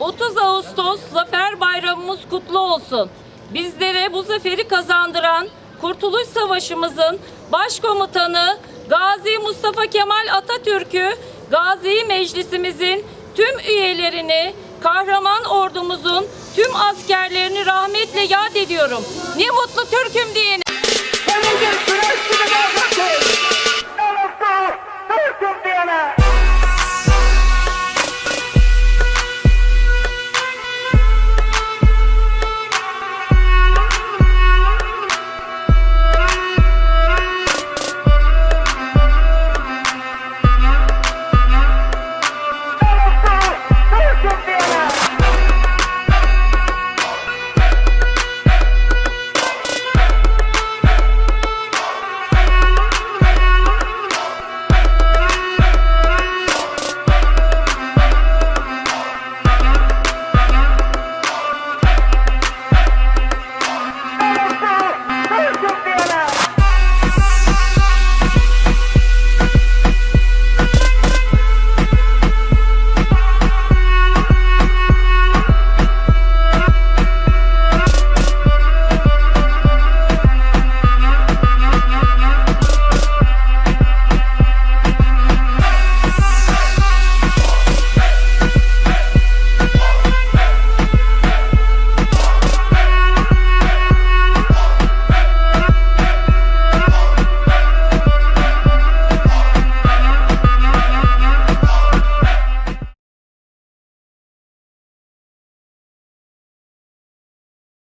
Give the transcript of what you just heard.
30 Ağustos Zafer Bayramımız kutlu olsun. Bizlere bu zaferi kazandıran Kurtuluş Savaşımızın başkomutanı Gazi Mustafa Kemal Atatürk'ü, Gazi Meclisimizin tüm üyelerini, kahraman ordumuzun tüm askerlerini rahmetle yad ediyorum. Ne mutlu Türk'üm diyene. Hepimiz.